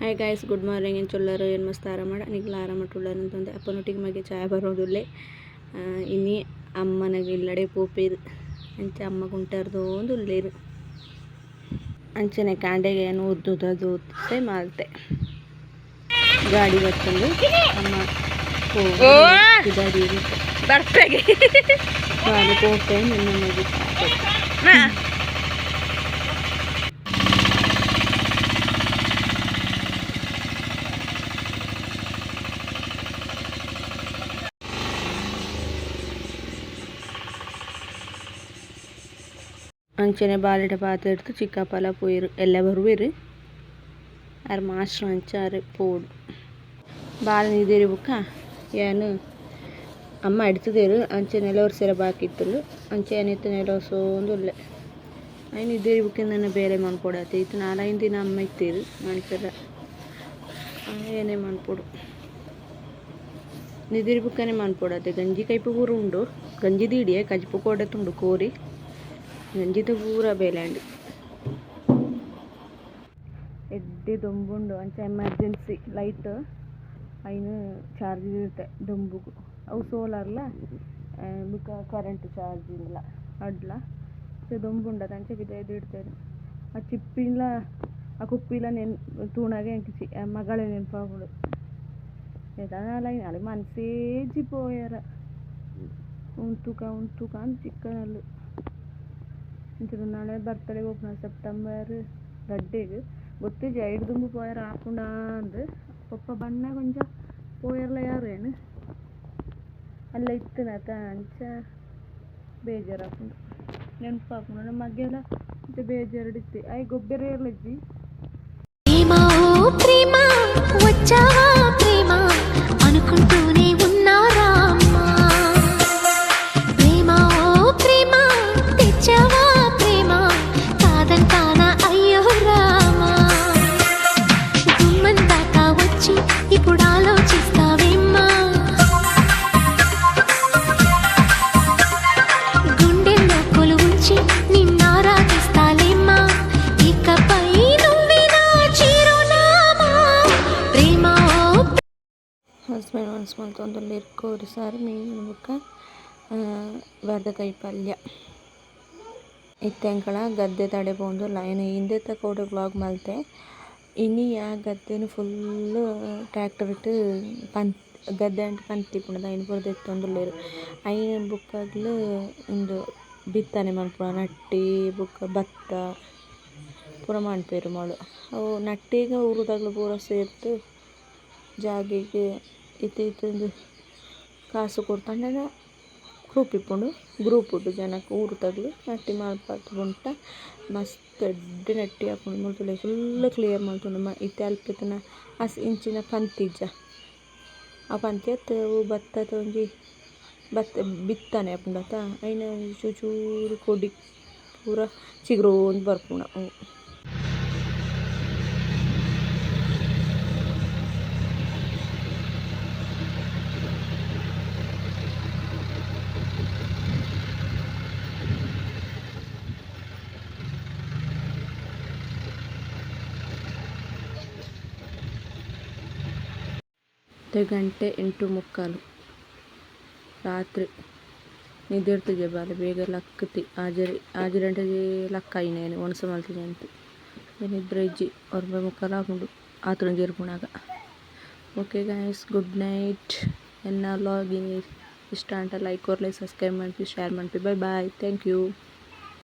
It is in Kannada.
ಹಾಯ್ ಗಾಯ್ಸ್ ಗುಡ್ ಮಾರ್ನಿಂಗ್ ಏನು ಚೊಲ್ಲರು ಏನು ಮಸ್ತ್ ಆರಾಮಾಡ? ನಿಗ್ಲ ಆರಾಮಟ್ಟುಳ್ಳರು ಅಂತಂದೆ. ಅಪ್ಪನೊಟ್ಟಿಗೆ ಮಗೆ ಚಾಯ ಬರೋದಿಲ್ಲೇ. ಇನ್ನಿ ಅಮ್ಮನಾಗ ಇಲ್ಲಡೆ ಪೋಪೇರು ಅಂಚೆ ಅಮ್ಮ ಕುಂಟಾರ್ದು ಒಂದು ಉಳ್ಳೇರು ಅಂಚೆನೆ ಕಾಂಡೆಗೆ ಏನು ಉದ್ದುದದು ಉತ್ತೆ ಮಾಲ್ತೆ. ಗಾಡಿ ಬರ್ತಂದು ಅಮ್ಮ ಗಾಡಿ ಬರ್ಪೆಗೆ ಗಾಡಿ ಪೋಪೆ ನನ್ನ ಮಗಿ. ಅಂಚನೆ ಬಾಲೆಡೆ ಪಾತ್ರೆ ಇಡ್ತು ಚಿಕ್ಕ ಪಲ ಪೋಯಿರು, ಎಲ್ಲ ಬರುವಿರು? ಅರ್ ಮಾಸ್ಟ್ರ್ ಅಂಚ ಪೋಡು. ಬಾಲ ನೀದೇರಿ ಬುಕ್ಕ ಏನು? ಅಮ್ಮ ಇಡ್ತಿದ್ದೇರು ಅಂಚೆ ನೆಲ ಒರ್ಸೆರ ಬಾಕಿತ್ತಲು. ಅಂಚೆ ಏನಿತ್ತು ನೆಲ ಸೋಂದುಲ್ಲೆ ಇಲ್ಲೇ. ಅಯ್ನು ಇದ್ದೇರಿ ಬುಕ್ಕಿಂದ ಬೇರೆ ಮಾಡ್ಕೊಡತ್ತೆ ಇತ್ತು ನಾರಾಯಣ ದಿನ ಅಮ್ಮ ಇತ್ತೀರು ಮಾಡ್ತಾರ ಏನೇ ಮಾಡ್ಕೊಡು ನಿದಿರಿ ಬುಕ್ಕನೇ ಮಾಡ್ಕೊಡತ್ತೆ ಗಂಜಿ ಕೈಪು ಉಂಡು. ಗಂಜಿ ದೀಡಿಯೇ, ಕಜ್ಪು ಕೊಡತ್ತುಂಡು ಕೋರಿ. ಗಂಜಿದ ಪೂರ ಬೇಲೆಂಡ್ ಎಡ್ಡೆ ದೊಂಬುಂಡು, ಅಂಚ ಎಮರ್ಜೆನ್ಸಿ ಲೈಟ್ ಐನು ಚಾರ್ಜ್ ಇರುತ್ತೆ ದೊಂಬುಗು. ಅವು ಸೋಲಾರ್ಲ ಬುಕ್ಕ ಕರೆಂಟ್ ಚಾರ್ಜ್ ಇಲ್ಲ ಅಡ್ಲ. ದೊಂಬುಂಡ ಅಂಚೆ ಬಿದ್ದು ಇಡ್ತೇನೆ. ಆ ಚಿಪ್ಪಿಲ್ಲ ಆ ಕುಪ್ಪಿಲ ನೆನ್, ತೂಣಾಗೆ ಎಂಕಿಸಿ ಮಗಳೇ ನೆನಪಾಗುಡು ಎದಾಲ ಅಲ್ಲಿ ಮನ್ಸೇಜಿ ಪೋಯರ. ಉಂಟುಕ ಉಂಟುಕ ಅಂತ ಚಿಕ್ಕನಲ್ಲು. ಇಂಚದ ನಾಳೆ ಬರ್ತಡೇ ಓಪನ್ ಸೆಪ್ಟೆಂಬರ್ ಗಡ್ಡೆಗ್ ಗೊತ್ತಿಜ್ಜಿ ಐದು ದುಂಬು ಪೋಯರ ಆಪುಂಡ ಅಂದ್ ಪಪ್ಪ ಬಣ್ಣ ಕೊಂಚ ಪೋಯರ್ಲ ಯಾರೇನು ಅಲ್ಲ ಇತ್ತನತ ಅಂಚ ಬೇಜಾರಾಪುಂಡು ನೆನಪಾಪುಂಡು ನಮ್ಮ ಮಗ್ಗೆಲ್ಲ ಇಂಚ ಬೇಜಾರಡಿತ್ತಿ ಐ ಗೊಬ್ಬರ ಇರ್ಲಜ್ಜಿ ప్రేమ ఓ ప్రేమ వచ్చావా ప్రేమ అనుకుంటూనే ಹಸ್ಬೆಂಡ್ ಒನ್ಸ್ ಒಂದಲ್ಲಿ ಇರ್ಕೋರಿ ಸಾರು ಮೀನು ಬುಕ್ಕ ಕೈ ಪಲ್ಯ ಇತ್ತೆಂಕಳ ಗದ್ದೆ ತಡೆ ಬಂದು ಲೈನ್ ಹಿಂದೆ ತಕೋಡೆ ಬ್ಲಾಗ್ ಮಲ್ತೆ. ಇನಿ ಆ ಗದ್ದೆನು ಫುಲ್ಲು ಟ್ರ್ಯಾಕ್ಟರ್ ಇಟ್ಟು ಪನ್, ಗದ್ದೆ ಅಂಟು ಪಂತಿ ಪುಣದ ಐನು ಪೂರ ದೆತ್ತೊಂದುಲ್ಲೆರ್ ಐನ ಬುಕ್ಕಗ್ಲು ಉಂದು ಬಿತ್ತನೆ ಮನ್ಪುನ ನಟ್ಟಿ, ಬುಕ್ಕ, ಭತ್ತ, ಪೂರ ಮನ್ಪೆರ್ ಮಾಡು ಅವು ನಟ್ಟಿಗ ಉರುದಾಗ್ಲು ಪೂರ ಸೇರ್ತು ಜಾಗೆಗ್ ಇತ್ತೆ ಇತ್ತಂದು ಕಾಸು ಕೊಡ್ತಂಡಗ ಗ್ರೂಪ್ ಇಪ್ಪುಂಡು ಗ್ರೂಪ್ ಉಡ್ಡು ಜನಕ್ಕೆ, ಊರು ತಗ್ಲು, ನಟ್ಟಿ ಬುಂಟ ಮಸ್ತ್ ಎಡ್ಡೆ ನಟ್ಟಿ ಆಪುಂಡು ಮುಲ್ತುಲೆ ಫುಲ್ ಕ್ಲಿಯರ್ ಮಲ್ತುಂಡು. ಮ, ಇತ್ತೆ ಅಲ್ಪತನ ಹಸ್ ಇಂಚಿನ ಪಂತಿಜ್ಜ. ಆ ಪಂತಿ ಅತ್ ಭತ್ತದ ಒಂಜಿ ಭತ್ತ ಬಿತ್ತನೆ ಆಪುಂಡತ ಐನ ಚೂರು ಚೂರು ಕೊಡಿ, ಪೂರ ಚಿಗುರೋಂದು ಬರ್ಪುಂಡ. ಅವು తెగంటే ಎಂಟು ముక్కలు. రాత్రి నిద్రతో చెప్పాలి బేగ లక్కతి. హాజరి ఆజరి అంటే లక్క అయినాయని ఒనస మళ్ళీ అంతే నేను నిద్ర ఇచ్చి ఒరవై ముక్కలు రాకుండా ఆతురం చేరుకున్నాక ఓకే గాయస్ గుడ్ నైట్. ఎన్నా లాగిన్ ఇష్ట అంటే లైక్ కొరలే సబ్స్క్రైబ్ మనిపి షేర్ మనిపి బాయ్ బాయ్. Thank you